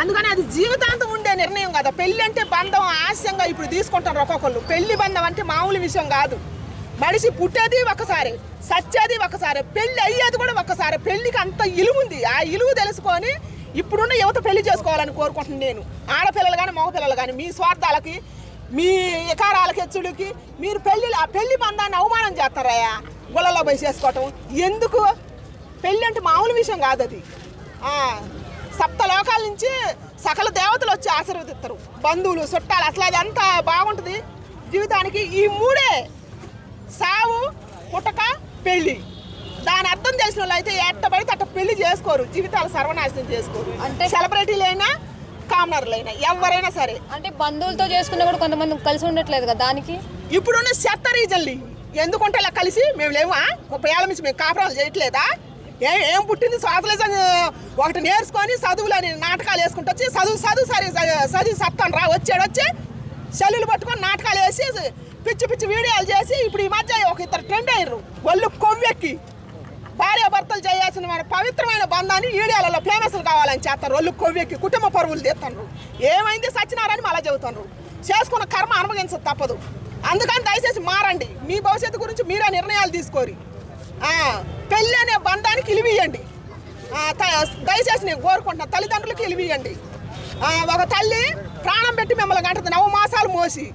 అందుకని అది జీవితాంతం ఉండే నిర్ణయం కదా. పెళ్ళి అంటే బంధం ఆశయంగా ఇప్పుడు తీసుకుంటారు ఒక్కొక్కళ్ళు. పెళ్ళి బంధం అంటే మామూలు విషయం కాదు. మనిషి పుట్టేది ఒకసారి సచ్చేది ఒకసారి పెళ్ళి అయ్యేది కూడా ఒకసారి. పెళ్ళికి అంత ఇలువుంది. ఆ ఇలువు తెలుసుకొని ఇప్పుడున్న యువత పెళ్ళి చేసుకోవాలని కోరుకుంటున్నాను నేను. ఆడపిల్లలు కానీ మగపిల్లలు కానీ మీ స్వార్థాలకి మీ ఎకారాలకి హెచ్చులకి మీరు పెళ్ళి ఆ పెళ్ళి బంధాన్ని అవమానం చేస్తారయ్యా. గుళ్ళలో పోయి చేసుకోవటం. ఎందుకు? పెళ్ళి అంటే మామూలు విషయం కాదు అది. సప్త లోకాల నుంచి సకల దేవతలు వచ్చి ఆశీర్వదిస్తారు. బంధువులు చుట్టాలు అసలు అది అంత బాగుంటుంది. జీవితానికి ఈ మూడే సావు పుట్టక పెళ్ళి. దాని అర్థం తెలిసిన వాళ్ళు అయితే ఎట్ట పడితే అట్ట పెళ్ళి చేసుకోరు. జీవితాలు సర్వనాశనం చేసుకోరు. అంటే సెలబ్రిటీలైనా కామనర్లైనా ఎవరైనా సరే. అంటే బంధువులతో చేసుకున్నా కూడా కొంతమంది కలిసి ఉండట్లేదు కదా దానికి? ఇప్పుడున్న చెత్త రీజన్లు. ఎందుకుంటే ఇలా కలిసి మేము లేవా? ముప్పై ఏళ్ళ నుంచి మేము కాపురాలు చేయట్లేదా? ఏ ఏం పుట్టింది? స్వాతలేజం ఒకటి నేర్చుకొని చదువులని నాటకాలు వేసుకుంటూ వచ్చి చదువు చదువు సరే చదువు సత్తాను రా వచ్చాడు వచ్చి సెల్లులు పట్టుకొని నాటకాలు వేసి పిచ్చి పిచ్చి వీడియోలు చేసి ఇప్పుడు ఈ మధ్య ఒక ఇద్దరు ట్రెండ్ అయ్యారు ఒళ్ళు కొవ్వెక్కి. భార్యాభర్తలు చేయాల్సిన మన పవిత్రమైన బంధాన్ని వీడియోలలో ఫేమస్లు కావాలని చేస్తారు. ఒళ్ళు కొవ్వెక్కి కుటుంబ పరువులు తీస్తారు ఏమైంది సచ్చినారని మళ్ళా చెబుతున్నారు చేసుకున్న కర్మ అనుభవించదు తప్పదు. అందుకని దయచేసి మారండి. మీ భవిష్యత్తు గురించి మీరే నిర్ణయాలు తీసుకోరి ఆ, పెళ్ళి అనే బంధానికి ఇలివియండి ఆ, త- దయచేసి నేను కోరుకుంటున్నా తల్లిదండ్రులకి ఇలివియండి ఒక తల్లి ప్రాణం పెట్టి మిమ్మల్ని గంటది నవమాసాలు మోసి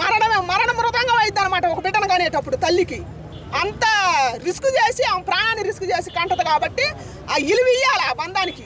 మరణమే మరణ మృతంగా అయింది అనమాట ఒక బిడ్డను కానేటప్పుడు తల్లికి. అంత రిస్క్ చేసి ఆ ప్రాణాన్ని రిస్క్ చేసి కంటది కాబట్టి ఆ ఇలువ ఇయ్యాలి ఆ బంధానికి.